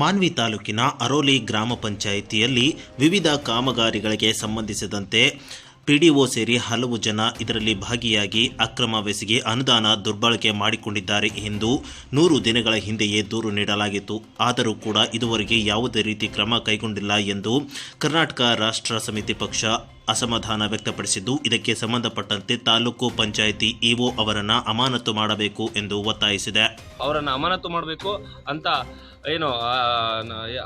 ಮಾನ್ವಿ ತಾಲೂಕಿನ ಅರೋಲಿ ಗ್ರಾಮ ಪಂಚಾಯಿತಿಯಲ್ಲಿ ವಿವಿಧ ಕಾಮಗಾರಿಗಳಿಗೆ ಸಂಬಂಧಿಸಿದಂತೆ ಪಿಡಿಒ ಸೇರಿ ಹಲವು ಜನ ಇದರಲ್ಲಿ ಭಾಗಿಯಾಗಿ ಅಕ್ರಮವೆಸಗಿ ಅನುದಾನ ದುರ್ಬಳಕೆ ಮಾಡಿಕೊಂಡಿದ್ದಾರೆ ಎಂದು ನೂರು ದಿನಗಳ ಹಿಂದೆಯೇ ದೂರು ನೀಡಲಾಗಿತ್ತು. ಆದರೂ ಕೂಡ ಇದುವರೆಗೆ ಯಾವುದೇ ರೀತಿ ಕ್ರಮ ಕೈಗೊಂಡಿಲ್ಲ ಎಂದು ಕರ್ನಾಟಕ ರಾಷ್ಟ್ರ ಸಮಿತಿ ಪಕ್ಷ ಅಸಮಾಧಾನ ವ್ಯಕ್ತಪಡಿಸಿದ್ದು, ಇದಕ್ಕೆ ಸಂಬಂಧಪಟ್ಟಂತೆ ತಾಲೂಕು ಪಂಚಾಯಿತಿ ಇಒ ಅವರನ್ನು ಅಮಾನತು ಮಾಡಬೇಕು ಎಂದು ಒತ್ತಾಯಿಸಿದೆ. ಅವರನ್ನು ಅಮಾನತು ಮಾಡಬೇಕು ಅಂತ ಏನು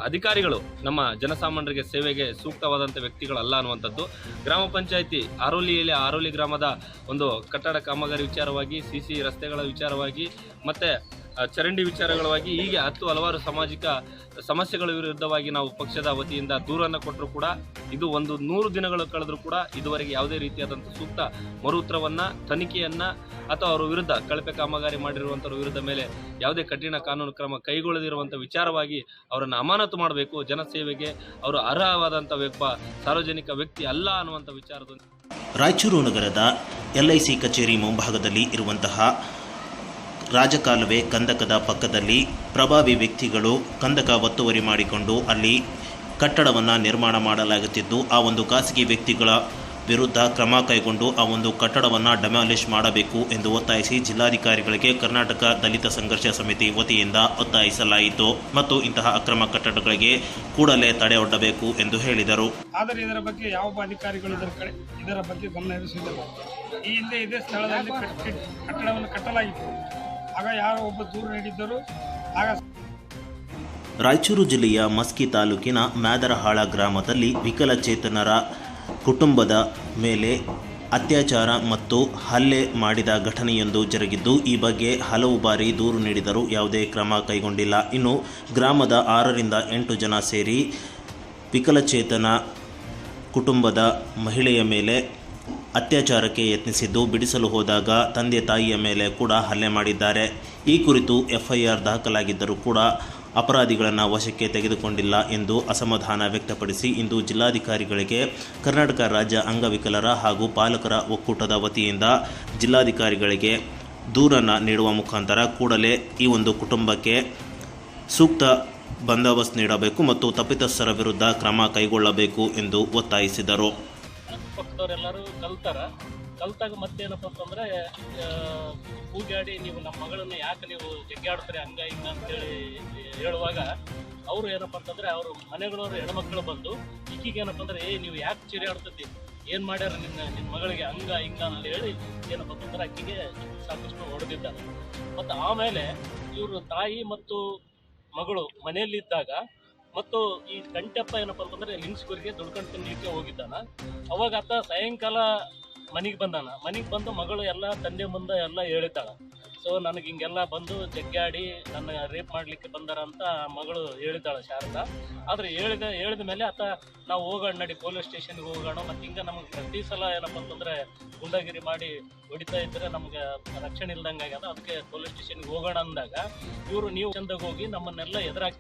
ಅಧಿಕಾರಿಗಳು ನಮ್ಮ ಜನಸಾಮಾನ್ಯರಿಗೆ ಸೇವೆಗೆ ಸೂಕ್ತವಾದಂಥ ವ್ಯಕ್ತಿಗಳಲ್ಲ ಅನ್ನುವಂಥದ್ದು. ಗ್ರಾಮ ಪಂಚಾಯಿತಿ ಆರೋಲಿಯಲ್ಲಿ ಆರೋಲಿ ಗ್ರಾಮದ ಒಂದು ಕಟ್ಟಡ ಕಾಮಗಾರಿ ವಿಚಾರವಾಗಿ ಸಿ ರಸ್ತೆಗಳ ವಿಚಾರವಾಗಿ, ಮತ್ತು ಚರಂಡಿ ವಿಚಾರಗಳವಾಗಿ ಹೀಗೆ ಹತ್ತು ಹಲವಾರು ಸಾಮಾಜಿಕ ಸಮಸ್ಯೆಗಳ ವಿರುದ್ಧವಾಗಿ ನಾವು ಪಕ್ಷದ ವತಿಯಿಂದ ದೂರನ್ನು ಕೊಟ್ಟರು ಕೂಡ ಇದು ಒಂದು ನೂರು ದಿನಗಳು ಕಳೆದರೂ ಕೂಡ ಇದುವರೆಗೆ ಯಾವುದೇ ರೀತಿಯಾದಂಥ ಸೂಕ್ತ ಮರು ಉತ್ತರವನ್ನು ತನಿಖೆಯನ್ನು ಅಥವಾ ಅವರ ವಿರುದ್ಧ ಕಳಪೆ ಕಾಮಗಾರಿ ಮಾಡಿರುವಂಥವ್ರ ವಿರುದ್ಧ ಮೇಲೆ ಯಾವುದೇ ಕಠಿಣ ಕಾನೂನು ಕ್ರಮ ಕೈಗೊಳ್ಳದಿರುವಂಥ ವಿಚಾರವಾಗಿ ಅವರನ್ನು ಅಮಾನತು ಮಾಡಬೇಕು. ಜನಸೇವೆಗೆ ಅವರು ಅರ್ಹವಾದಂಥ ವ್ಯಕ್ತ ಸಾರ್ವಜನಿಕ ವ್ಯಕ್ತಿ ಅಲ್ಲ ಅನ್ನುವಂಥ ವಿಚಾರದೊಂದಿಗೆ. ರಾಯಚೂರು ನಗರದ ಎಲ್ಐಸಿ ಕಚೇರಿ ಮುಂಭಾಗದಲ್ಲಿ ಇರುವಂತಹ ರಾಜಕಾಲುವೆ ಕಂದಕದ ಪಕ್ಕದಲ್ಲಿ ಪ್ರಭಾವಿ ವ್ಯಕ್ತಿಗಳು ಕಂದಕ ಒತ್ತುವರಿ ಮಾಡಿಕೊಂಡು ಅಲ್ಲಿ ಕಟ್ಟಡವನ್ನು ನಿರ್ಮಾಣ ಮಾಡಲಾಗುತ್ತಿದ್ದು, ಆ ಒಂದು ಖಾಸಗಿ ವ್ಯಕ್ತಿಗಳ ವಿರುದ್ಧ ಕ್ರಮ ಕೈಗೊಂಡು ಆ ಒಂದು ಕಟ್ಟಡವನ್ನು ಡೆಮಾಲಿಷ್ ಮಾಡಬೇಕು ಎಂದು ಒತ್ತಾಯಿಸಿ ಜಿಲ್ಲಾಧಿಕಾರಿಗಳಿಗೆ ಕರ್ನಾಟಕ ದಲಿತ ಸಂಘರ್ಷ ಸಮಿತಿ ವತಿಯಿಂದ ಒತ್ತಾಯಿಸಲಾಯಿತು ಮತ್ತು ಇಂತಹ ಅಕ್ರಮ ಕಟ್ಟಡಗಳಿಗೆ ಕೂಡಲೇ ತಡೆ ಒಡ್ಡಬೇಕು ಎಂದು ಹೇಳಿದರು. ಆದರೆ ಇದರ ಬಗ್ಗೆ ಯಾವೊಬ್ಬ ಅಧಿಕಾರಿಗಳು ಇದರ ಕಡೆ ಇದರ ಬಗ್ಗೆ ಗಮನ ಹರಿಸಿದ್ದರು ಈ ಹಿಂದೆ ಇದೇ ಸ್ಥಳದಲ್ಲಿ ಕಟ್ಟಿ ಕಟ್ಟಡವನ್ನು ಕಟ್ಟಲಾಗಿತ್ತು. ಆಗ ಯಾರೋ ಒಬ್ಬ ದೂರು ನೀಡಿದ್ದರು. ಆಗ ರಾಯಚೂರು ಜಿಲ್ಲೆಯ ಮಸ್ಕಿ ತಾಲೂಕಿನ ಮ್ಯಾದರಹಾಳ ಗ್ರಾಮದಲ್ಲಿ ವಿಕಲಚೇತನರ ಕುಟುಂಬದ ಮೇಲೆ ಅತ್ಯಾಚಾರ ಮತ್ತು ಹಲ್ಲೆ ಮಾಡಿದ ಘಟನೆಯೊಂದು ಜರುಗಿದ್ದು, ಈ ಬಗ್ಗೆ ಹಲವು ಬಾರಿ ದೂರು ನೀಡಿದರೂ ಯಾವುದೇ ಕ್ರಮ ಕೈಗೊಂಡಿಲ್ಲ. ಇನ್ನು ಗ್ರಾಮದ ಆರರಿಂದ ಎಂಟು ಜನ ಸೇರಿ ವಿಕಲಚೇತನ ಕುಟುಂಬದ ಮಹಿಳೆಯ ಮೇಲೆ ಅತ್ಯಾಚಾರಕ್ಕೆ ಯತ್ನಿಸಿದ್ದು ಬಿಡಿಸಲು ಹೋದಾಗ ತಂದೆ ತಾಯಿಯ ಮೇಲೆ ಕೂಡ ಹಲ್ಲೆ ಮಾಡಿದ್ದಾರೆ. ಈ ಕುರಿತು ಎಫ್ಐಆರ್ ದಾಖಲಾಗಿದ್ದರೂ ಕೂಡ ಅಪರಾಧಿಗಳನ್ನು ವಶಕ್ಕೆ ತೆಗೆದುಕೊಂಡಿಲ್ಲ ಎಂದು ಅಸಮಾಧಾನ ವ್ಯಕ್ತಪಡಿಸಿ ಇಂದು ಜಿಲ್ಲಾಧಿಕಾರಿಗಳಿಗೆ ಕರ್ನಾಟಕ ರಾಜ್ಯ ಅಂಗವಿಕಲರ ಹಾಗೂ ಪಾಲಕರ ಒಕ್ಕೂಟದ ವತಿಯಿಂದ ಜಿಲ್ಲಾಧಿಕಾರಿಗಳಿಗೆ ದೂರನ್ನು ನೀಡುವ ಮುಖಾಂತರ ಕೂಡಲೇ ಈ ಒಂದು ಕುಟುಂಬಕ್ಕೆ ಸೂಕ್ತ ಬಂದೋಬಸ್ತ್ ನೀಡಬೇಕು ಮತ್ತು ತಪ್ಪಿತಸ್ಥರ ವಿರುದ್ಧ ಕ್ರಮ ಕೈಗೊಳ್ಳಬೇಕು ಎಂದು ಒತ್ತಾಯಿಸಿದರು. ಪಕ್ಷದವರೆಲ್ಲರೂ ಕಲ್ತಾರ. ಕಲ್ತಾಗ ಮತ್ತೇನಪ್ಪ ಅಂತಂದ್ರೆ ಕೂಗಾಡಿ ನೀವು ನಮ್ಮ ಮಗಳನ್ನ ಯಾಕೆ ನೀವು ಜಗ್ಗಾಡ್ತಾರೆ ಹಂಗ ಹಿಂಗ ಅಂತೇಳಿ ಹೇಳುವಾಗ, ಅವರು ಏನಪ್ಪ ಅಂತಂದ್ರೆ, ಅವರು ಮನೆಗಳವರು ಹೆಣ್ಮಕ್ಳು ಬಂದು ಈಕಿಗೆ ಏನಪ್ಪ ಅಂದ್ರೆ, ಏ, ನೀವು ಯಾಕೆ ಚಿರಿ ಆಡ್ತತಿ ಏನ್ ಮಾಡ್ಯಾರ ನಿನ್ನ ನಿನ್ನ ಮಗಳಿಗೆ ಹಂಗ ಹಿಂಗ ಅಂತ ಹೇಳಿ ಏನಪ್ಪ ಅಂತಂದ್ರೆ ಅಕ್ಕಿಗೆ ಸಾಕಷ್ಟು ಹೊಡೆದಿದ್ದಾರೆ ಮತ್ತು ಆಮೇಲೆ ಇವರು ತಾಯಿ ಮತ್ತು ಮಗಳು ಮನೆಯಲ್ಲಿದ್ದಾಗ ಮತ್ತು ಈ ಕಂಟಪ್ಪ ಏನಪ್ಪ ಅಂತಂದ್ರೆ ಲಿಂಗ್ಸ್ಗುರಿಗೆ ದುಡ್ಕೊಂಡು ತಿನ್ನಲಿಕ್ಕೆ ಹೋಗಿದ್ದಾನ. ಅವಾಗ ಆತ ಸಾಯಂಕಾಲ ಮನೆಗೆ ಬಂದಾನ. ಮನೆಗೆ ಬಂದು ಮಗಳು ಎಲ್ಲ ತಂದೆ ಮುಂದೆ ಎಲ್ಲ ಹೇಳಿದ್ದಾಳ. ಸೊ ನನಗೆ ಹಿಂಗೆಲ್ಲ ಬಂದು ಜಗ್ಗಾಡಿ ನನ್ನ ರೇಪ್ ಮಾಡಲಿಕ್ಕೆ ಬಂದಾರ ಅಂತ ಮಗಳು ಹೇಳಿದ್ದಾಳೆ ಶಾರದಾ. ಆದರೆ ಹೇಳಿದ ಹೇಳಿದ ಮೇಲೆ ಆತ, ನಾವು ಹೋಗೋಣ ನಡಿ, ಪೊಲೀಸ್ ಸ್ಟೇಷನ್ಗೆ ಹೋಗೋಣ. ಮತ್ತು ಹಿಂಗೆ ನಮಗೆ ಪ್ರತಿ ಸಲ ಏನಪ್ಪ ಅಂತಂದ್ರೆ ಗುಂಡಗಿರಿ ಮಾಡಿ ಹೊಡಿತಾ ಇದ್ರೆ ನಮ್ಗೆ ರಕ್ಷಣೆ ಇಲ್ದಂಗೆ ಆಗ್ಯದ. ಅದಕ್ಕೆ ಪೊಲೀಸ್ ಸ್ಟೇಷನ್ಗೆ ಹೋಗೋಣ ಅಂದಾಗ ಇವರು ನೀವು ಚಂದಾಗ ಹೋಗಿ ನಮ್ಮನ್ನೆಲ್ಲ ಎದುರಾಗಿ